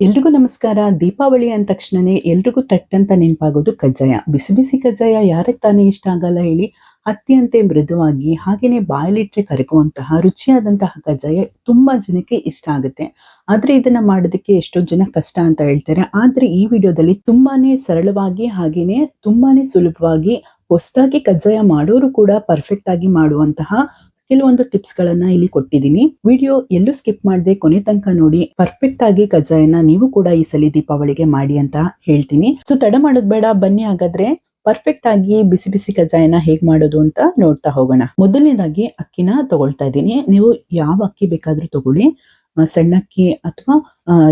ಎಲ್ರಿಗೂ ನಮಸ್ಕಾರ. ದೀಪಾವಳಿ ಅಂದ ತಕ್ಷಣನೇ ಎಲ್ರಿಗೂ ತಟ್ಟಂತ ನೆನಪಾಗೋದು ಕಜ್ಜಾಯ. ಬಿಸಿ ಬಿಸಿ ಕಜ್ಜಾಯ ಯಾರಿಗೆ ತಾನೇ ಇಷ್ಟ ಆಗಲ್ಲ ಹೇಳಿ ಅತ್ಯಂತ ಮೃದುವಾಗಿ ಹಾಗೇನೆ ಬಾಯಲ್ಲಿಟ್ರೆ ಕರಗುವಂತಹ ರುಚಿಯಾದಂತಹ ಕಜ್ಜಾಯ ತುಂಬಾ ಜನಕ್ಕೆ ಇಷ್ಟ ಆಗುತ್ತೆ. ಆದ್ರೆ ಇದನ್ನ ಮಾಡೋದಕ್ಕೆ ಎಷ್ಟೋ ಜನ ಕಷ್ಟ ಅಂತ ಹೇಳ್ತಾರೆ. ಆದ್ರೆ ಈ ವಿಡಿಯೋದಲ್ಲಿ ತುಂಬಾನೇ ಸರಳವಾಗಿ ಹಾಗೇನೆ ತುಂಬಾನೇ ಸುಲಭವಾಗಿ ಹೊಸದಾಗಿ ಕಜ್ಜಾಯ ಮಾಡೋರು ಕೂಡ ಪರ್ಫೆಕ್ಟ್ ಆಗಿ ಮಾಡುವಂತಹ ಕೆಲವೊಂದು ಟಿಪ್ಸ್ ಗಳನ್ನ ಇಲ್ಲಿ ಕೊಟ್ಟಿದ್ದೀನಿ. ವಿಡಿಯೋ ಎಲ್ಲೂ ಸ್ಕಿಪ್ ಮಾಡದೆ ಕೊನೆ ತನಕ ನೋಡಿ ಪರ್ಫೆಕ್ಟ್ ಆಗಿ ಕಜ್ಜಾಯನ ನೀವು ಕೂಡ ಈ ಸಲ ದೀಪಾವಳಿಗೆ ಮಾಡಿ ಅಂತ ಹೇಳ್ತೀನಿ. ಸೊ ತಡ ಮಾಡೋದ್ ಬೇಡ, ಬನ್ನಿ ಹಾಗಾದ್ರೆ ಪರ್ಫೆಕ್ಟ್ ಆಗಿ ಬಿಸಿ ಬಿಸಿ ಕಜ್ಜಾಯನ ಹೇಗ್ ಮಾಡೋದು ಅಂತ ನೋಡ್ತಾ ಹೋಗೋಣ. ಮೊದಲನೇದಾಗಿ ಅಕ್ಕಿನ ತಗೊಳ್ತಾ ಇದ್ದೀನಿ. ನೀವು ಯಾವ ಅಕ್ಕಿ ಬೇಕಾದ್ರೂ ತಗೊಳ್ಳಿ. ಸಣ್ಣ ಅಕ್ಕಿ ಅಥವಾ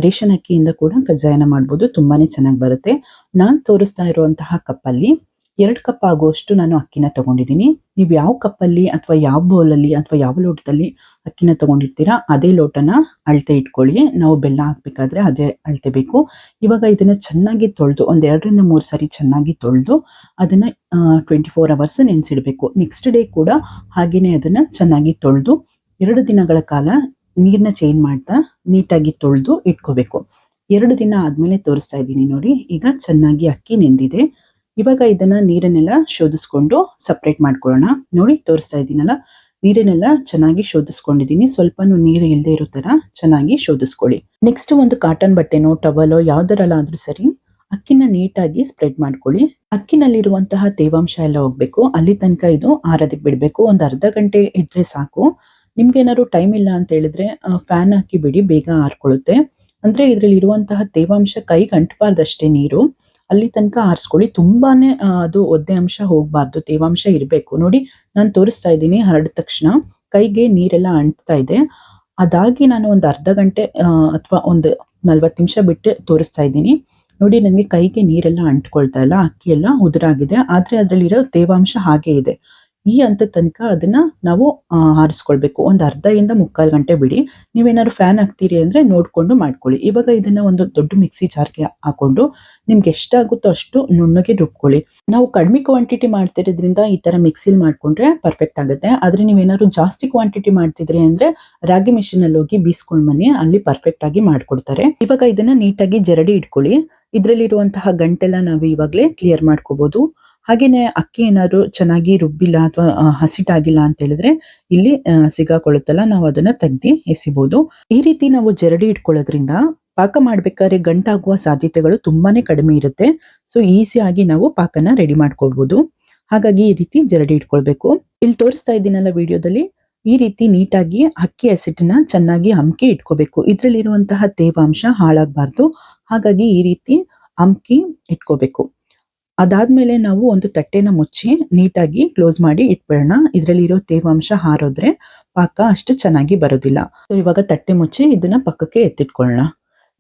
ರೇಷನ್ ಅಕ್ಕಿಯಿಂದ ಕೂಡ ಕಜ್ಜಾಯನ ಮಾಡ್ಬೋದು. ತುಂಬಾನೇ ಚೆನ್ನಾಗಿ ಬರುತ್ತೆ. ನಾನ್ ತೋರಿಸ್ತಾ ಇರುವಂತಹ ಕಪ್ಪಲ್ಲಿ ಎರಡು ಕಪ್ ಆಗುವಷ್ಟು ನಾನು ಅಕ್ಕಿನ ತಗೊಂಡಿದ್ದೀನಿ. ನೀವು ಯಾವ ಕಪ್ಪಲ್ಲಿ ಅಥವಾ ಯಾವ ಬೌಲಲ್ಲಿ ಅಥವಾ ಯಾವ ಲೋಟದಲ್ಲಿ ಅಕ್ಕಿನ ತಗೊಂಡಿರ್ತೀರಾ, ಅದೇ ಲೋಟನ ಅಳತೆ ಇಟ್ಕೊಳ್ಳಿ. ನಾವು ಬೆಲ್ಲ ಹಾಕ್ಬೇಕಾದ್ರೆ ಅದೇ ಅಳತೆ ಬೇಕು. ಇವಾಗ ಇದನ್ನ ಚೆನ್ನಾಗಿ ತೊಳೆದು ಒಂದ್ ಎರಡರಿಂದ ಮೂರು ಸಾರಿ ಚೆನ್ನಾಗಿ ತೊಳೆದು ಅದನ್ನ ಟ್ವೆಂಟಿ ಫೋರ್ ಅವರ್ಸ್ ನೆನೆಸಿಡಬೇಕು. ನೆಕ್ಸ್ಟ್ ಡೇ ಕೂಡ ಹಾಗೆಯೇ ಅದನ್ನ ಚೆನ್ನಾಗಿ ತೊಳೆದು ಎರಡು ದಿನಗಳ ಕಾಲ ನೀರನ್ನ ಚೇಂಜ್ ಮಾಡ್ತಾ ನೀಟಾಗಿ ತೊಳೆದು ಇಟ್ಕೋಬೇಕು. ಎರಡು ದಿನ ಆದ್ಮೇಲೆ ತೋರಿಸ್ತಾ ಇದ್ದೀನಿ ನೋಡಿ. ಈಗ ಚೆನ್ನಾಗಿ ಅಕ್ಕಿ ನೆಂದಿದೆ. ಇವಾಗ ಇದನ್ನ ನೀರನ್ನೆಲ್ಲ ಶೋಧಿಸ್ಕೊಂಡು ಸಪ್ರೇಟ್ ಮಾಡ್ಕೊಳ್ಳೋಣ. ನೋಡಿ, ತೋರಿಸ್ತಾ ಇದ್ದೀನಲ್ಲ? ನೀರನ್ನೆಲ್ಲ ಚೆನ್ನಾಗಿ ಶೋಧಿಸ್ಕೊಂಡಿದ್ದೀನಿ. ಸ್ವಲ್ಪನೂ ನೀರು ಇಲ್ಲದೆ ಇರೋ ತರ ಚೆನ್ನಾಗಿ ಶೋಧಿಸ್ಕೊಳ್ಳಿ. ನೆಕ್ಸ್ಟ್ ಒಂದು ಕಾಟನ್ ಬಟ್ಟೆನೋ ಟವಲೋ ಯಾವ್ದರಲ್ಲಾದ್ರೂ ಸರಿ, ಅಕ್ಕಿನ ನೀಟಾಗಿ ಸ್ಪ್ರೆಡ್ ಮಾಡ್ಕೊಳ್ಳಿ. ಅಕ್ಕಿನಲ್ಲಿರುವಂತಹ ತೇವಾಂಶ ಎಲ್ಲ ಹೋಗ್ಬೇಕು. ಅಲ್ಲಿ ತನಕ ಇದು ಆರದಕ್ಕೆ ಬಿಡಬೇಕು. ಒಂದು ಅರ್ಧ ಗಂಟೆ ಇದ್ರೆ ಸಾಕು. ನಿಮ್ಗೆ ಏನಾದ್ರು ಟೈಮ್ ಇಲ್ಲ ಅಂತ ಹೇಳಿದ್ರೆ ಫ್ಯಾನ್ ಹಾಕಿ ಬಿಡಿ, ಬೇಗ ಆರ್ಕೊಳ್ಳುತ್ತೆ. ಅಂದ್ರೆ ಇದ್ರಲ್ಲಿ ಇರುವಂತಹ ತೇವಾಂಶ ಕೈಗಂಟಬಾರ್ದಷ್ಟೇ ನೀರು. ಅಲ್ಲಿ ತನಕ ಆರಿಸ್ಕೊಳ್ಳಿ. ತುಂಬಾನೇ ಅದು ಒದ್ದೆ ಅಂಶ ಹೋಗ್ಬಾರ್ದು. ತೇವಾಂಶ ಇರಬೇಕು. ನೋಡಿ, ನಾನು ತೋರಿಸ್ತಾ ಇದ್ದೀನಿ. ಹರಡಿದ ತಕ್ಷಣ ಕೈಗೆ ನೀರೆಲ್ಲ ಅಂಟ್ತಾ ಇದೆ. ಅದಾಗಿ ನಾನು ಒಂದು ಅರ್ಧ ಗಂಟೆ ಅಥವಾ ಒಂದು ನಲ್ವತ್ತು ನಿಮಿಷ ಬಿಟ್ಟು ತೋರಿಸ್ತಾ ಇದ್ದೀನಿ. ನೋಡಿ, ನನಗೆ ಕೈಗೆ ನೀರೆಲ್ಲ ಅಂಟ್ಕೊಳ್ತಾ ಇಲ್ಲ. ಅಕ್ಕಿ ಎಲ್ಲ ಉದುರಾಗಿದೆ. ಆದರೆ ಅದರಲ್ಲಿರೋ ತೇವಾಂಶ ಹಾಗೆ ಇದೆ. ಈ ಹಂತ ತನಕ ಅದನ್ನ ನಾವು ಆರಿಸ್ಕೊಳ್ಬೇಕು. ಒಂದು ಇಂದ ಮುಕ್ಕಾಲು ಗಂಟೆ ಬಿಡಿ. ನೀವೇನಾದ್ರು ಫ್ಯಾನ್ ಹಾಕ್ತೀರಿ ಅಂದ್ರೆ ನೋಡ್ಕೊಂಡು ಮಾಡ್ಕೊಳ್ಳಿ. ಇವಾಗ ಇದನ್ನ ಒಂದು ದೊಡ್ಡ ಮಿಕ್ಸಿ ಜಾರ್ಗೆ ಹಾಕೊಂಡು ನಿಮ್ಗೆ ಎಷ್ಟಾಗುತ್ತೋ ಅಷ್ಟು ನುಣ್ಣಗೆ ರುಬ್ಕೊಳ್ಳಿ. ನಾವು ಕಡಿಮೆ ಕ್ವಾಂಟಿಟಿ ಮಾಡ್ತಿರೋದ್ರಿಂದ ಈ ತರ ಮಿಕ್ಸಿಲ್ ಮಾಡ್ಕೊಂಡ್ರೆ ಪರ್ಫೆಕ್ಟ್ ಆಗುತ್ತೆ. ಆದ್ರೆ ನೀವೇನಾದ್ರು ಜಾಸ್ತಿ ಕ್ವಾಂಟಿಟಿ ಮಾಡ್ತಿದ್ರಿ ಅಂದ್ರೆ ರಾಗಿ ಮಿಷಿನ್ ಅಲ್ಲಿ ಹೋಗಿ ಬೀಸ್ಕೊಂಡ್ ಬನ್ನಿ. ಅಲ್ಲಿ ಪರ್ಫೆಕ್ಟ್ ಆಗಿ ಮಾಡ್ಕೊಡ್ತಾರೆ. ಇವಾಗ ಇದನ್ನ ನೀಟಾಗಿ ಜರಡಿ ಇಟ್ಕೊಳ್ಳಿ. ಇದ್ರಲ್ಲಿರುವಂತಹ ಗಂಟೆಲ್ಲ ನಾವು ಇವಾಗಲೇ ಕ್ಲಿಯರ್ ಮಾಡ್ಕೋಬಹುದು ಹಾಗೇನೆ ಅಕ್ಕಿ ಏನಾದ್ರು ಚೆನ್ನಾಗಿ ರುಬ್ಬಿಲ್ಲ ಅಥವಾ ಹಸಿಟಾಗಿಲ್ಲ ಅಂತ ಹೇಳಿದ್ರೆ ಇಲ್ಲಿ ಸಿಗಾಕೊಳ್ಳುತ್ತಲ್ಲ, ನಾವು ಅದನ್ನ ತೆಗ್ದಿ ಎಸಿಬಹುದು ಈ ರೀತಿ ನಾವು ಜರಡಿ ಇಟ್ಕೊಳ್ಳೋದ್ರಿಂದ ಪಾಕ ಮಾಡ್ಬೇಕಾದ್ರೆ ಗಂಟಾಗುವ ಸಾಧ್ಯತೆಗಳು ತುಂಬಾನೇ ಕಡಿಮೆ ಇರುತ್ತೆ. ಸೊ ಈಸಿಯಾಗಿ ನಾವು ಪಾಕನ ರೆಡಿ ಮಾಡ್ಕೊಳ್ಬಹುದು ಹಾಗಾಗಿ ಈ ರೀತಿ ಜರಡಿ ಇಟ್ಕೊಳ್ಬೇಕು. ಇಲ್ಲಿ ತೋರಿಸ್ತಾ ಇದ್ದೀನಲ್ಲ ವಿಡಿಯೋದಲ್ಲಿ, ಈ ರೀತಿ ನೀಟಾಗಿ ಅಕ್ಕಿ ಹಸಿಟ್ಟನ್ನ ಚೆನ್ನಾಗಿ ಹಮ್ಕಿ ಇಟ್ಕೋಬೇಕು. ಇದ್ರಲ್ಲಿರುವಂತಹ ತೇವಾಂಶ ಹಾಳಾಗಬಾರ್ದು. ಹಾಗಾಗಿ ಈ ರೀತಿ ಹಮ್ಕಿ ಇಟ್ಕೋಬೇಕು. ಅದಾದ್ಮೇಲೆ ನಾವು ಒಂದು ತಟ್ಟೆನ ಮುಚ್ಚಿ ನೀಟಾಗಿ ಕ್ಲೋಸ್ ಮಾಡಿ ಇಟ್ಬಿಡೋಣ. ಇದರಲ್ಲಿರೋ ತೇವಾಂಶ ಹಾರೋದ್ರೆ ಪಾಕ ಅಷ್ಟು ಚೆನ್ನಾಗಿ ಬರೋದಿಲ್ಲ. ಸೊ ಇವಾಗ ತಟ್ಟೆ ಮುಚ್ಚಿ ಇದನ್ನ ಪಕ್ಕಕ್ಕೆ ಎತ್ತಿಟ್ಕೊಳ್ಳೋಣ.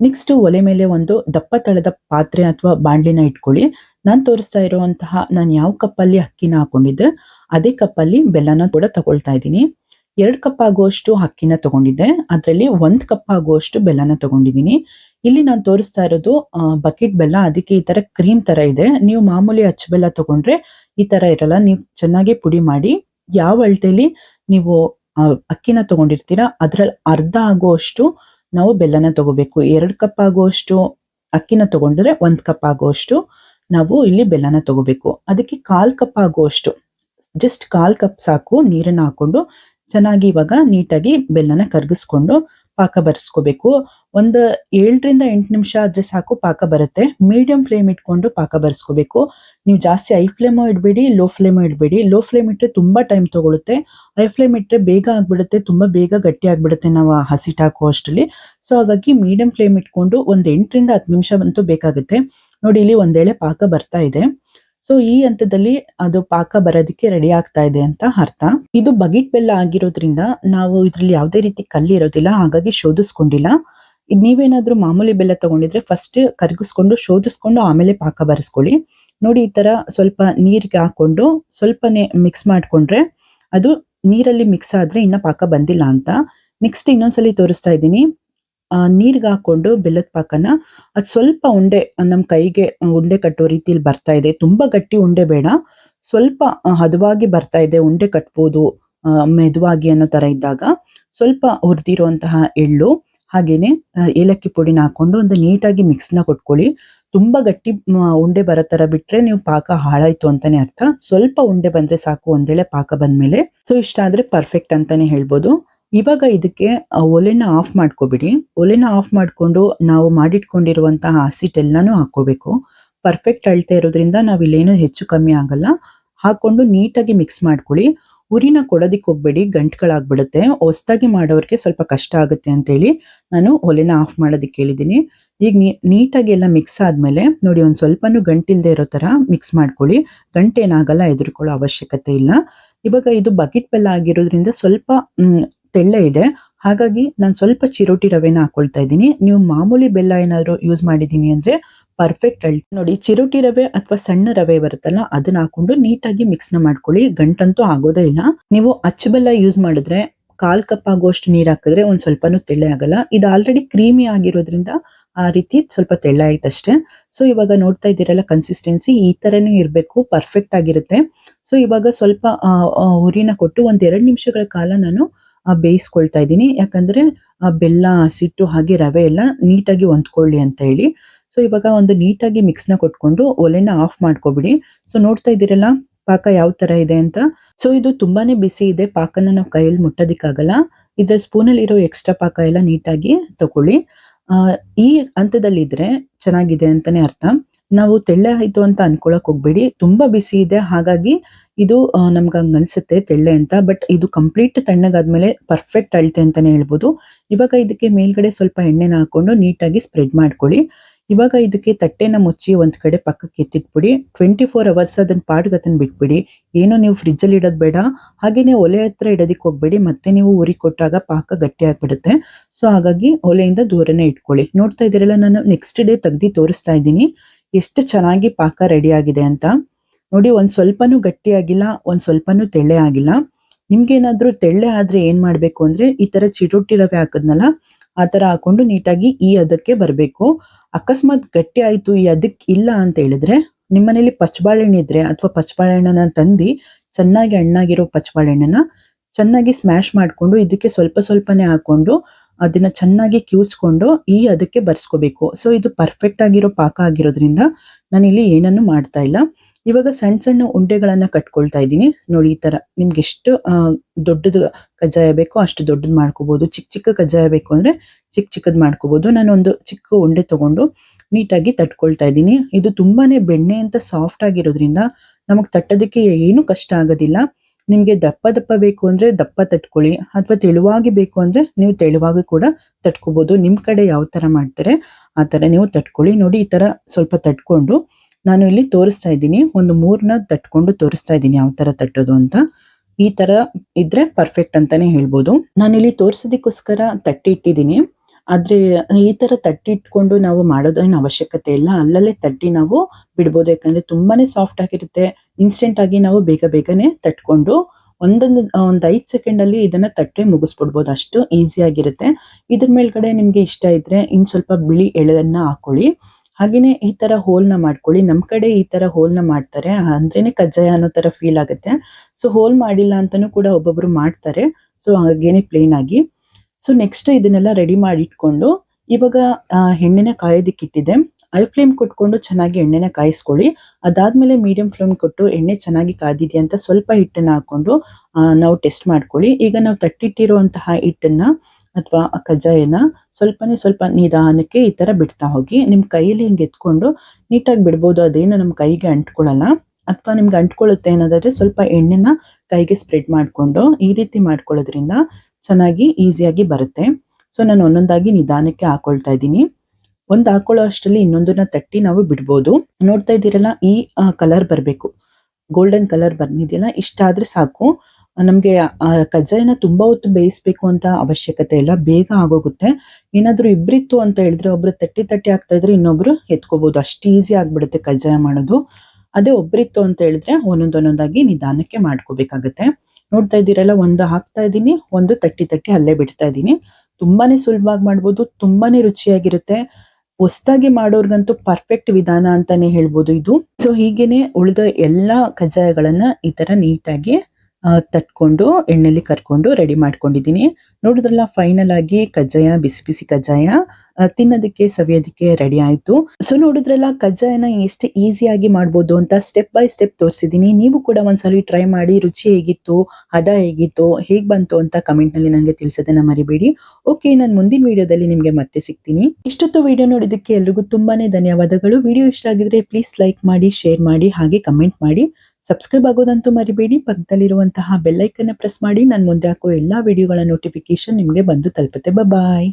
ನೆಕ್ಸ್ಟ್ ಒಲೆ ಮೇಲೆ ಒಂದು ದಪ್ಪ ತಳದ ಪಾತ್ರೆ ಅಥವಾ ಬಾಂಡ್ಲಿನ ಇಟ್ಕೊಳ್ಳಿ. ನಾನು ತೋರಿಸ್ತಾ ಇರುವಂತಹ ನಾನು ಯಾವ ಕಪ್ಪಲ್ಲಿ ಅಕ್ಕಿನ ಹಾಕೊಂಡಿದ್ದೆ, ಅದೇ ಕಪ್ಪಲ್ಲಿ ಬೆಲ್ಲನ ಕೂಡ ತಗೊಳ್ತಾ ಇದ್ದೀನಿ. ಎರಡು ಕಪ್ ಆಗುವಷ್ಟು ಅಕ್ಕಿನ ತಗೊಂಡಿದ್ದೆ, ಅದರಲ್ಲಿ ಒಂದ್ ಕಪ್ ಆಗುವಷ್ಟು ಬೆಲ್ಲನ ತಗೊಂಡಿದ್ದೀನಿ. ಇಲ್ಲಿ ನಾನು ತೋರಿಸ್ತಾ ಇರೋದು ಬಕೆಟ್ ಬೆಲ್ಲ. ಅದಕ್ಕೆ ಈ ತರ ಕ್ರೀಮ್ ತರ ಇದೆ. ನೀವು ಮಾಮೂಲಿ ಅಚ್ಚು ಬೆಲ್ಲ ತಗೊಂಡ್ರೆ ಈ ತರ ಇರಲ್ಲ. ನೀವು ಚೆನ್ನಾಗಿ ಪುಡಿ ಮಾಡಿ, ಯಾವ ಅಳತೆಯಲ್ಲಿ ನೀವು ಅಕ್ಕಿನ ತಗೊಂಡಿರ್ತೀರಾ, ಅದ್ರಲ್ಲಿ ಅರ್ಧ ಆಗುವಷ್ಟು ನಾವು ಬೆಲ್ಲನ ತಗೋಬೇಕು. ಎರಡು ಕಪ್ ಆಗುವಷ್ಟು ಅಕ್ಕಿನ ತಗೊಂಡ್ರೆ ಒಂದ್ ಕಪ್ ಆಗುವಷ್ಟು ನಾವು ಇಲ್ಲಿ ಬೆಲ್ಲನ ತಗೋಬೇಕು. ಅದಕ್ಕೆ ಕಾಲ್ ಕಪ್ ಆಗುವಷ್ಟು ಜಸ್ಟ್ ಕಾಲ್ ಕಪ್ ಸಾಕು, ನೀರನ್ನ ಹಾಕೊಂಡು ಚೆನ್ನಾಗಿ ಇವಾಗ ನೀಟಾಗಿ ಬೆಲ್ಲನ ಕರಗಿಸ್ಕೊಂಡು ಪಾಕ ಬರ್ಸ್ಕೋಬೇಕು. ಒಂದು ಏಳರಿಂದ ಎಂಟು ನಿಮಿಷ ಆದ್ರೆ ಸಾಕು ಪಾಕ ಬರುತ್ತೆ. ಮೀಡಿಯಂ ಫ್ಲೇಮ್ ಇಟ್ಕೊಂಡು ಪಾಕ ಬರ್ಸ್ಕೋಬೇಕು. ನೀವು ಜಾಸ್ತಿ ಐ ಫ್ಲೇಮು ಇಡಬೇಡಿ, ಲೋ ಫ್ಲೇಮು ಇಡಬೇಡಿ. ಲೋ ಫ್ಲೇಮ್ ಇಟ್ಟರೆ ತುಂಬಾ ಟೈಮ್ ತೊಗೊಳುತ್ತೆ. ಐ ಫ್ಲೇಮ್ ಇಟ್ಟರೆ ಬೇಗ ಆಗಿಬಿಡುತ್ತೆ, ತುಂಬಾ ಬೇಗ ಗಟ್ಟಿ ಆಗಿಬಿಡುತ್ತೆ ನಾವು ಹಸಿಟ್ ಹಾಕೋ ಅಷ್ಟರಲ್ಲಿ. ಸೊ ಹಾಗಾಗಿ ಮೀಡಿಯಂ ಫ್ಲೇಮ್ ಇಟ್ಕೊಂಡು ಒಂದು ಎಂಟರಿಂದ ಹತ್ತು ನಿಮಿಷ ಅಂತೂ ಬೇಕಾಗುತ್ತೆ. ನೋಡಿ, ಇಲ್ಲಿ ಒಂದೇಳೆ ಪಾಕ ಬರ್ತಾ ಇದೆ. ಸೊ ಈ ಹಂತದಲ್ಲಿ ಅದು ಪಾಕ ಬರೋದಕ್ಕೆ ರೆಡಿ ಆಗ್ತಾ ಇದೆ ಅಂತ ಅರ್ಥ. ಇದು ಬಗಿಟ್ ಬೆಲ್ಲ ಆಗಿರೋದ್ರಿಂದ ನಾವು ಇದ್ರಲ್ಲಿ ಯಾವುದೇ ರೀತಿ ಕಲ್ಲಿರೋದಿಲ್ಲ ಹಾಗಾಗಿ ಶೋಧಿಸ್ಕೊಂಡಿಲ್ಲ. ನೀವೇನಾದರೂ ನೀವೇನಾದ್ರೂ ಮಾಮೂಲಿ ಬೆಲ್ಲ ತಗೊಂಡಿದ್ರೆ ಫಸ್ಟ್ ಕರಗಿಸ್ಕೊಂಡು ಶೋಧಿಸ್ಕೊಂಡು ಆಮೇಲೆ ಪಾಕ ಬರೆಸ್ಕೊಳ್ಳಿ. ನೋಡಿ, ಈ ತರ ಸ್ವಲ್ಪ ನೀರಿಗೆ ಹಾಕೊಂಡು ಸ್ವಲ್ಪನೇ ಮಿಕ್ಸ್ ಮಾಡ್ಕೊಂಡ್ರೆ ಅದು ನೀರಲ್ಲಿ ಮಿಕ್ಸ್ ಆದ್ರೆ ಇನ್ನ ಪಾಕ ಬಂದಿಲ್ಲ ಅಂತ. ನೆಕ್ಸ್ಟ್ ಇನ್ನೊಂದ್ಸಲಿ ತೋರಿಸ್ತಾ ಇದ್ದೀನಿ. ನೀರ್ಗೆ ಹಾಕೊಂಡು ಬೆಲ್ಲದ ಪಾಕನ, ಅದು ಸ್ವಲ್ಪ ಉಂಡೆ ನಮ್ಮ ಕೈಗೆ ಉಂಡೆ ಕಟ್ಟೋ ರೀತಿಯಲ್ಲಿ ಬರ್ತಾ ಇದೆ. ತುಂಬಾ ಗಟ್ಟಿ ಉಂಡೆ ಬೇಡ. ಸ್ವಲ್ಪ ಹದವಾಗಿ ಬರ್ತಾ ಇದೆ ಉಂಡೆ ಕಟ್ಬೋದು ಮೆದುವಾಗಿ ಅನ್ನೋ ತರ ಇದ್ದಾಗ. ಸ್ವಲ್ಪ ಹುರಿದಿರುವಂತಹ ಎಳ್ಳು, ಹಾಗೇನೆ ಏಲಕ್ಕಿ ಪುಡಿನ ಹಾಕೊಂಡು ಒಂದು ನೀಟಾಗಿ ಮಿಕ್ಸ್ನ ಕೊಟ್ಕೊಳ್ಳಿ. ತುಂಬಾ ಗಟ್ಟಿ ಉಂಡೆ ಬರೋ ಥರ ಬಿಟ್ಟರೆ ನೀವು ಪಾಕ ಹಾಳಾಯ್ತು ಅಂತಲೇ ಅರ್ಥ. ಸ್ವಲ್ಪ ಉಂಡೆ ಬಂದ್ರೆ ಸಾಕು ಒಂದೇಳೆ ಪಾಕ ಬಂದಮೇಲೆ. ಸೊ, ಇಷ್ಟ ಆದ್ರೆ ಪರ್ಫೆಕ್ಟ್ ಅಂತಲೇ ಹೇಳ್ಬೋದು. ಇವಾಗ ಇದಕ್ಕೆ ಒಲೆನ ಆಫ್ ಮಾಡ್ಕೋಬಿಡಿ. ಒಲೆನ ಆಫ್ ಮಾಡಿಕೊಂಡು ನಾವು ಮಾಡಿಟ್ಕೊಂಡಿರುವಂತಹ ಹಸಿಟ್ ಎಲ್ಲಾನು ಹಾಕೋಬೇಕು ಪರ್ಫೆಕ್ಟ್ ಅಳ್ತಾ ಇರೋದ್ರಿಂದ ನಾವ್ ಇಲ್ಲೇನು ಹೆಚ್ಚು ಕಮ್ಮಿ ಆಗಲ್ಲ. ಹಾಕೊಂಡು ನೀಟಾಗಿ ಮಿಕ್ಸ್ ಮಾಡ್ಕೊಳ್ಳಿ. ಉರಿನ ಕೊಡೋದಿಕ್ ಹೋಗ್ಬೇಡಿ ಗಂಟ್ಗಳಾಗ್ಬಿಡುತ್ತೆ ಹೊಸ್ದಾಗಿ ಮಾಡೋರಿಗೆ ಸ್ವಲ್ಪ ಕಷ್ಟ ಆಗುತ್ತೆ ಅಂತೇಳಿ ನಾನು ಒಲೆನ ಆಫ್ ಮಾಡೋದಕ್ಕೆ ಹೇಳಿದ್ದೀನಿ ಈಗ ನೀಟಾಗಿ ಎಲ್ಲ ಮಿಕ್ಸ್ ಆದ್ಮೇಲೆ ನೋಡಿ ಒಂದು ಸ್ವಲ್ಪನೂ ಗಂಟಿಲ್ದೇ ಇರೋ ತರ ಮಿಕ್ಸ್ ಮಾಡ್ಕೊಳ್ಳಿ. ಗಂಟೇನಾಗಲ್ಲ, ಎದುರ್ಕೊಳ್ಳೋ ಅವಶ್ಯಕತೆ ಇಲ್ಲ. ಇವಾಗ ಇದು ಬಕೆಟ್ ಬೆಲ್ಲ ಆಗಿರೋದ್ರಿಂದ ಸ್ವಲ್ಪ ತೆಳ್ಳ ಇದೆ. ಹಾಗಾಗಿ ನಾನು ಸ್ವಲ್ಪ ಚಿರೋಟಿ ರವೆನ ಹಾಕೊಳ್ತಾ ಇದ್ದೀನಿ. ನೀವು ಮಾಮೂಲಿ ಬೆಲ್ಲ ಏನಾದರೂ ಯೂಸ್ ಮಾಡಿದೀನಿ ಅಂದ್ರೆ ಪರ್ಫೆಕ್ಟ್ ಅಳ್ ನೋಡಿ, ಚಿರೋಟಿ ರವೆ ಅಥವಾ ಸಣ್ಣ ರವೆ ಬರುತ್ತಲ್ಲ, ಅದನ್ನ ಹಾಕೊಂಡು ನೀಟಾಗಿ ಮಿಕ್ಸ್ನ ಮಾಡ್ಕೊಳ್ಳಿ. ಗಂಟಂತೂ ಆಗೋದೇ ಇಲ್ಲ. ನೀವು ಅಚ್ಚು ಬೆಲ್ಲ ಯೂಸ್ ಮಾಡಿದ್ರೆ ಕಾಲ್ ಕಪ್ ಆಗುವಷ್ಟು ನೀರ್ ಹಾಕಿದ್ರೆ ಒಂದ್ ಸ್ವಲ್ಪನೂ ತೆಳ್ಳೆ ಆಗಲ್ಲ. ಇದು ಆಲ್ರೆಡಿ ಕ್ರೀಮಿ ಆಗಿರೋದ್ರಿಂದ ಆ ರೀತಿ ಸ್ವಲ್ಪ ತೆಳ್ಳ ಆಯ್ತಷ್ಟೇ ಸೊ ಇವಾಗ ನೋಡ್ತಾ ಇದ್ದೀರಲ್ಲ ಕನ್ಸಿಸ್ಟೆನ್ಸಿ ಈ ತರನೇ ಇರಬೇಕು ಪರ್ಫೆಕ್ಟ್ ಆಗಿರುತ್ತೆ. ಸೊ ಇವಾಗ ಸ್ವಲ್ಪ ಉರಿನ ಕೊಟ್ಟು ಒಂದ್ ಎರಡ್ ನಿಮಿಷಗಳ ಕಾಲ ನಾನು ಬೇಯಿಸ್ಕೊಳ್ತಾ ಇದ್ದೀನಿ. ಯಾಕಂದ್ರೆ ಬೆಲ್ಲ ಹಸಿಟ್ಟು ಹಾಗೆ ರವೆ ಎಲ್ಲ ನೀಟಾಗಿ ಹೊಂದ್ಕೊಳ್ಳಿ ಅಂತ ಹೇಳಿ. ಸೊ ಇವಾಗ ಒಂದು ನೀಟಾಗಿ ಮಿಕ್ಸ್ನ ಕೊಟ್ಕೊಂಡು ಒಲೆನ ಆಫ್ ಮಾಡ್ಕೊಬಿಡಿ. ಸೊ ನೋಡ್ತಾ ಇದ್ದೀರಲ್ಲ, ಪಾಕ ಯಾವ ತರ ಇದೆ ಅಂತ? ಸೊ ಇದು ತುಂಬಾನೇ ಬಿಸಿ ಇದೆ. ಪಾಕನ ನಾವು ಕೈಯಲ್ಲಿ ಮುಟ್ಟೋದಕ್ಕಾಗಲ್ಲ. ಇದ್ರ ಸ್ಪೂನಲ್ಲಿ ಇರೋ ಎಕ್ಸ್ಟ್ರಾ ಪಾಕ ಎಲ್ಲ ನೀಟಾಗಿ ತಗೊಳ್ಳಿ. ಈ ಹಂತದಲ್ಲಿದ್ದರೆ ಚೆನ್ನಾಗಿದೆ ಅಂತಲೇ ಅರ್ಥ. ನಾವು ತೆಳ್ಳೆ ಆಯಿತು ಅಂತ ಅನ್ಕೊಳಕ್ ಹೋಗ್ಬೇಡಿ. ತುಂಬಾ ಬಿಸಿ ಇದೆ. ಹಾಗಾಗಿ ಇದು ನಮ್ಗೆ ಹಂಗೆ ಅನ್ಸುತ್ತೆ ತೆಳ್ಳೆ ಅಂತ. ಬಟ್ ಇದು ಕಂಪ್ಲೀಟ್ ತಣ್ಣಗಾದ್ಮೇಲೆ ಪರ್ಫೆಕ್ಟ್ ಅಳತೆ ಅಂತಾನೆ ಹೇಳ್ಬೋದು. ಇವಾಗ ಇದಕ್ಕೆ ಮೇಲ್ಗಡೆ ಸ್ವಲ್ಪ ಎಣ್ಣೆನ ಹಾಕೊಂಡು ನೀಟಾಗಿ ಸ್ಪ್ರೆಡ್ ಮಾಡ್ಕೊಳ್ಳಿ. ಇವಾಗ ಇದಕ್ಕೆ ತಟ್ಟೆನ ಮುಚ್ಚಿ ಒಂದ್ ಕಡೆ ಪಕ್ಕಕ್ಕೆ ಎತ್ತಿಟ್ಬಿಡಿ. ಟ್ವೆಂಟಿ ಫೋರ್ ಅವರ್ಸ್ ಅದನ್ನ ಪಾಡ್ಗತನ ಬಿಟ್ಬಿಡಿ. ಏನೋ ನೀವು ಫ್ರಿಜ್ ಅಲ್ಲಿ ಇಡೋದ್ ಬೇಡ. ಹಾಗೇನೆ ಒಲೆ ಹತ್ರ ಇಡೋದಿಕ್ ಹೋಗ್ಬೇಡಿ. ಮತ್ತೆ ನೀವು ಉರಿ ಕೊಟ್ಟಾಗ ಪಾಕ ಗಟ್ಟಿ ಆಗ್ಬಿಡುತ್ತೆ. ಸೊ ಹಾಗಾಗಿ ಒಲೆಯಿಂದ ದೂರನೇ ಇಟ್ಕೊಳ್ಳಿ. ನೋಡ್ತಾ ಇದ್ದೀರಲ್ಲ, ನಾನು ನೆಕ್ಸ್ಟ್ ಡೇ ತೆಗ್ದು ತೋರಿಸ್ತಾ ಇದ್ದೀನಿ. ಎಷ್ಟು ಚೆನ್ನಾಗಿ ಪಾಕ ರೆಡಿ ಆಗಿದೆ ಅಂತ. ನೋಡಿ, ಒಂದು ಸ್ವಲ್ಪನೂ ಗಟ್ಟಿ ಆಗಿಲ್ಲ, ಒಂದ್ ಸ್ವಲ್ಪನೂ ತೆಳ್ಳೆ ಆಗಿಲ್ಲ. ನಿಮ್ಗೇನಾದ್ರೂ ತೆಳ್ಳೆ ಆದ್ರೆ ಏನ್ ಮಾಡ್ಬೇಕು ಅಂದ್ರೆ, ಈ ತರ ಚಿರೋಟಿ ರವೆ ಹಾಕದ್ನಲ್ಲ, ಆ ತರ ಹಾಕೊಂಡು ನೀಟಾಗಿ ಈ ಅದಕ್ಕೆ ಬರ್ಬೇಕು. ಅಕಸ್ಮಾತ್ ಗಟ್ಟಿ ಆಯ್ತು, ಈ ಅದಕ್ಕೆ ಇಲ್ಲ ಅಂತ ಹೇಳಿದ್ರೆ, ನಿಮ್ಮನೇಲಿ ಪಚ್ಚಬಾಳೆಹಣ್ಣು ಇದ್ರೆ ಅಥವಾ ಪಚ್ಚಬಾಳೆಹಣ್ಣನ ತಂದು, ಚೆನ್ನಾಗಿ ಹಣ್ಣಾಗಿರೋ ಪಚ್ಚಬಾಳೆಹಣ್ಣನ್ನ ಚೆನ್ನಾಗಿ ಸ್ಮ್ಯಾಶ್ ಮಾಡ್ಕೊಂಡು, ಇದಕ್ಕೆ ಸ್ವಲ್ಪ ಸ್ವಲ್ಪನೇ ಹಾಕೊಂಡು ಅದನ್ನ ಚೆನ್ನಾಗಿ ಕ್ಯೂಸ್ಕೊಂಡು ಈ ಅದಕ್ಕೆ ಬರ್ಸ್ಕೋಬೇಕು. ಸೊ ಇದು ಪರ್ಫೆಕ್ಟ್ ಆಗಿರೋ ಪಾಕ ಆಗಿರೋದ್ರಿಂದ ನಾನಿಲ್ಲಿ ಏನನ್ನು ಮಾಡ್ತಾ ಇಲ್ಲ. ಇವಾಗ ಸಣ್ಣ ಸಣ್ಣ ಉಂಡೆಗಳನ್ನು ಕಟ್ಕೊಳ್ತಾ ಇದ್ದೀನಿ. ನೋಡಿ, ಈ ಥರ ನಿಮ್ಗೆ ಎಷ್ಟು ದೊಡ್ಡದು ಕಜ್ಜಾಯ ಬೇಕೋ ಅಷ್ಟು ದೊಡ್ಡದು ಮಾಡ್ಕೋಬೋದು. ಚಿಕ್ಕ ಚಿಕ್ಕ ಕಜ್ಜಾಯ ಬೇಕು ಅಂದರೆ ಚಿಕ್ಕ ಚಿಕ್ಕದು ಮಾಡ್ಕೋಬೋದು. ನಾನು ಒಂದು ಚಿಕ್ಕ ಉಂಡೆ ತಗೊಂಡು ನೀಟಾಗಿ ತಟ್ಕೊಳ್ತಾ ಇದ್ದೀನಿ. ಇದು ತುಂಬಾ ಬೆಣ್ಣೆ ಅಂತ ಸಾಫ್ಟ್ ಆಗಿರೋದ್ರಿಂದ ನಮಗೆ ತಟ್ಟೋದಕ್ಕೆ ಏನೂ ಕಷ್ಟ ಆಗೋದಿಲ್ಲ. ನಿಮ್ಗೆ ದಪ್ಪ ದಪ್ಪ ಬೇಕು ಅಂದ್ರೆ ದಪ್ಪ ತಟ್ಕೊಳ್ಳಿ ಅಥವಾ ತೆಳುವಾಗಿ ಬೇಕು ಅಂದ್ರೆ ನೀವು ತೆಳುವಾಗಿ ಕೂಡ ತಟ್ಕೋಬಹುದು ನಿಮ್ ಕಡೆ ಯಾವ ತರ ಮಾಡ್ತಾರೆ, ಆ ತರ ನೀವು ತಟ್ಕೊಳ್ಳಿ. ನೋಡಿ, ಈ ತರ ಸ್ವಲ್ಪ ತಟ್ಕೊಂಡು ನಾನು ಇಲ್ಲಿ ತೋರಿಸ್ತಾ ಇದ್ದೀನಿ. ಒಂದು ಮೂರ್ನ ತಟ್ಕೊಂಡು ತೋರಿಸ್ತಾ ಇದ್ದೀನಿ ಯಾವ ತರ ತಟ್ಟೋದು ಅಂತ. ಈ ತರ ಇದ್ರೆ ಪರ್ಫೆಕ್ಟ್ ಅಂತಾನೆ ಹೇಳ್ಬೋದು. ನಾನಿಲ್ಲಿ ತೋರಿಸೋದಕ್ಕೋಸ್ಕರ ತಟ್ಟಿ ಇಟ್ಟಿದ್ದೀನಿ ಆದ್ರೆ ಈ ತರ ತಟ್ಟಿ ಇಟ್ಕೊಂಡು ನಾವು ಮಾಡೋದೇನು ಅವಶ್ಯಕತೆ ಇಲ್ಲ. ಅಲ್ಲಲ್ಲೇ ತಟ್ಟಿ ನಾವು ಬಿಡ್ಬೋದು. ಯಾಕಂದ್ರೆ ತುಂಬಾನೇ ಸಾಫ್ಟ್ ಆಗಿರುತ್ತೆ. ಇನ್ಸ್ಟೆಂಟ್ ಆಗಿ ನಾವು ಬೇಗ ಬೇಗನೆ ತಟ್ಕೊಂಡು ಒಂದೊಂದು, ಒಂದ್ ಐದ್ ಸೆಕೆಂಡ್ ಅಲ್ಲಿ ಇದನ್ನ ತಟ್ಟೆ ಮುಗಿಸ್ಬಿಡ್ಬೋದು. ಅಷ್ಟು ಈಸಿ ಆಗಿರುತ್ತೆ. ಇದ್ರ ಮೇಲ್ಗಡೆ ನಿಮಗೆ ಇಷ್ಟ ಇದ್ರೆ ಇನ್ ಸ್ವಲ್ಪ ಬಿಳಿ ಎಳೆಯನ್ನ ಹಾಕೊಳ್ಳಿ. ಹಾಗೇನೆ ಈ ತರ ಹೋಲ್ನ ಮಾಡ್ಕೊಳ್ಳಿ. ನಮ್ ಕಡೆ ಈ ತರ ಹೋಲ್ನ ಮಾಡ್ತಾರೆ. ಅಂದ್ರೇನೆ ಕಜ್ಜಾಯ ಅನ್ನೋ ತರ ಫೀಲ್ ಆಗುತ್ತೆ. ಸೊ ಹೋಲ್ ಮಾಡಿಲ್ಲ ಅಂತಾನೂ ಕೂಡ ಒಬ್ಬೊಬ್ರು ಮಾಡ್ತಾರೆ. ಸೊ ಹಾಗೇನೆ ಪ್ಲೇನ್ ಆಗಿ. ಸೊ ನೆಕ್ಸ್ಟ್ ಇದನ್ನೆಲ್ಲ ರೆಡಿ ಮಾಡಿ ಇಟ್ಕೊಂಡು ಇವಾಗ ಎಣ್ಣೆನ ಕಾಯೋದಿಕ್ಕಿಟ್ಟಿದೆ. ಐ ಫ್ಲೇಮ್ ಕೊಟ್ಕೊಂಡು ಚೆನ್ನಾಗಿ ಎಣ್ಣೆನ ಕಾಯಿಸ್ಕೊಳ್ಳಿ. ಅದಾದ್ಮೇಲೆ ಮೀಡಿಯಂ ಫ್ಲೇಮ್ ಕೊಟ್ಟು ಎಣ್ಣೆ ಚೆನ್ನಾಗಿ ಕಾದಿದೆ ಅಂತ ಸ್ವಲ್ಪ ಹಿಟ್ಟನ್ನ ಹಾಕೊಂಡು ಆ, ನಾವು ಟೆಸ್ಟ್ ಮಾಡ್ಕೊಳ್ಳಿ. ಈಗ ನಾವು ತಟ್ಟಿಟ್ಟಿರುವಂತಹ ಹಿಟ್ಟನ್ನ ಅಥವಾ ಕಜ್ಜಾಯನ ಸ್ವಲ್ಪನೇ ಸ್ವಲ್ಪ ನಿಧಾನಕ್ಕೆ ಈ ತರ ಬಿಡ್ತಾ ಹೋಗಿ ನಿಮ್ಮ ಕೈಯಲ್ಲಿ ಹಿಂಗೆ ಎತ್ಕೊಂಡು ನೀಟಾಗಿ ಬಿಡ್ಬೋದು. ಅದೇನು ನಮ್ಮ ಕೈಗೆ ಅಂಟ್ಕೊಳ್ಳಲ್ಲ. ಅಥವಾ ನಿಮ್ಗೆ ಅಂಟ್ಕೊಳ್ಳುತ್ತೆ ಅನ್ನೋದಾದರೆ ಸ್ವಲ್ಪ ಎಣ್ಣೆನ ಕೈಗೆ ಸ್ಪ್ರೆಡ್ ಮಾಡ್ಕೊಂಡು ಈ ರೀತಿ ಮಾಡ್ಕೊಳ್ಳೋದ್ರಿಂದ ಚೆನ್ನಾಗಿ ಈಸಿಯಾಗಿ ಬರುತ್ತೆ. ಸೊ ನಾನು ಒಂದೊಂದಾಗಿ ನಿಧಾನಕ್ಕೆ ಹಾಕೊಳ್ತಾ ಇದ್ದೀನಿ. ಒಂದು ಹಾಕೊಳ್ಳೋ ಅಷ್ಟರಲ್ಲಿ ಇನ್ನೊಂದನ್ನ ತಟ್ಟಿ ನಾವು ಬಿಡ್ಬೋದು. ನೋಡ್ತಾ ಇದ್ದೀರಲ್ಲ, ಈ ಕಲರ್ ಬರಬೇಕು. ಗೋಲ್ಡನ್ ಕಲರ್ ಬಂದಿದೆಯಲ್ಲ, ಇಷ್ಟ ಆದ್ರೆ ಸಾಕು. ನಮಗೆ ಕಜ್ಜಾಯನ ತುಂಬಾ ಹೊತ್ತು ಬೇಯಿಸ್ಬೇಕು ಅಂತ ಅವಶ್ಯಕತೆ ಇಲ್ಲ, ಬೇಗ ಆಗೋಗುತ್ತೆ. ಏನಾದರೂ ಇಬ್ರಿತ್ತು ಅಂತ ಹೇಳಿದ್ರೆ, ಒಬ್ರು ತಟ್ಟಿ ತಟ್ಟಿ ಆಗ್ತಾ ಇದ್ರೆ ಇನ್ನೊಬ್ರು ಎತ್ಕೋಬೋದು. ಅಷ್ಟು ಈಸಿ ಆಗಿಬಿಡುತ್ತೆ ಕಜ್ಜಾಯ ಮಾಡೋದು. ಅದೇ ಒಬ್ರಿತ್ತು ಅಂತ ಹೇಳಿದ್ರೆ ಒಂದೊಂದೊಂದೊಂದಾಗಿ ನಿಧಾನಕ್ಕೆ ಮಾಡ್ಕೋಬೇಕಾಗತ್ತೆ. ನೋಡ್ತಾ ಇದ್ದೀರಲ್ಲ, ಒಂದು ಹಾಕ್ತಾ ಇದ್ದೀನಿ, ಒಂದು ತಟ್ಟಿ ತಟ್ಟಿ ಅಲ್ಲೇ ಬಿಡ್ತಾ ಇದ್ದೀನಿ. ತುಂಬಾನೇ ಸುಲಭವಾಗಿ ಮಾಡ್ಬೋದು, ತುಂಬಾನೇ ರುಚಿಯಾಗಿರುತ್ತೆ. ಹೊಸ್ದಾಗಿ ಮಾಡೋರ್ಗಂತೂ ಪರ್ಫೆಕ್ಟ್ ವಿಧಾನ ಅಂತಾನೆ ಹೇಳ್ಬೋದು ಇದು. ಸೊ ಹೀಗೇನೆ ಉಳಿದ ಎಲ್ಲ ಕಜ್ಜಾಯಗಳನ್ನ ಈ ತರ ನೀಟಾಗಿ ತಟ್ಕೊಂಡು, ಎಣ್ಣೆಲಿ ಕರ್ಕೊಂಡು ರೆಡಿ ಮಾಡ್ಕೊಂಡಿದ್ದೀನಿ. ನೋಡಿದ್ರಲ್ಲ ಫೈನಲ್ ಆಗಿ ಕಜ್ಜಾಯ ಬಿಸಿ ಬಿಸಿ ಕಜ್ಜಾಯ ತಿನ್ನೋದಕ್ಕೆ, ಸವಿಯೋದಕ್ಕೆ ರೆಡಿ ಆಯ್ತು. ಸೊ ನೋಡಿದ್ರಲ್ಲ, ಕಜ್ಜಾಯನ ಎಷ್ಟು ಈಸಿಯಾಗಿ ಮಾಡ್ಬೋದು ಅಂತ ಸ್ಟೆಪ್ ಬೈ ಸ್ಟೆಪ್ ತೋರಿಸಿದ್ದೀನಿ. ನೀವು ಕೂಡ ಒಂದ್ಸಲಿ ಟ್ರೈ ಮಾಡಿ, ರುಚಿ ಹೇಗಿತ್ತು, ಹದ ಹೇಗಿತ್ತು, ಹೇಗೆ ಬಂತು ಅಂತ ಕಮೆಂಟ್ನಲ್ಲಿ ನನಗೆ ತಿಳಿಸೋದನ್ನ ಮರಿಬೇಡಿ. ಓಕೆ ನಾನು ಮುಂದಿನ ವಿಡಿಯೋದಲ್ಲಿ ನಿಮಗೆ ಮತ್ತೆ ಸಿಗ್ತೀನಿ. ಇಷ್ಟೊತ್ತು ವಿಡಿಯೋ ನೋಡಿದ್ದಕ್ಕೆ ಎಲ್ರಿಗೂ ತುಂಬಾನೇ ಧನ್ಯವಾದಗಳು. ವಿಡಿಯೋ ಇಷ್ಟ ಆಗಿದ್ರೆ ಪ್ಲೀಸ್ ಲೈಕ್ ಮಾಡಿ ಶೇರ್ ಮಾಡಿ, ಹಾಗೆ ಕಮೆಂಟ್ ಮಾಡಿ. ಸಬ್ಸ್ಕ್ರೈಬ್ ಆಗೋದಂತೂ ಮರಿಬೇಡಿ. ಪಕ್ಕದಲ್ಲಿರುವಂತಹ ಬೆಲ್ಲೈಕನ್ನ ಪ್ರೆಸ್ ಮಾಡಿ. ನಾನು ಮುಂದೆ ಹಾಕೋ ಎಲ್ಲಾ ವಿಡಿಯೋಗಳ ನೋಟಿಫಿಕೇಶನ್ ನಿಮಗೆ ಬಂದು ತಲುಪುತ್ತೆ. ಬಾಯ್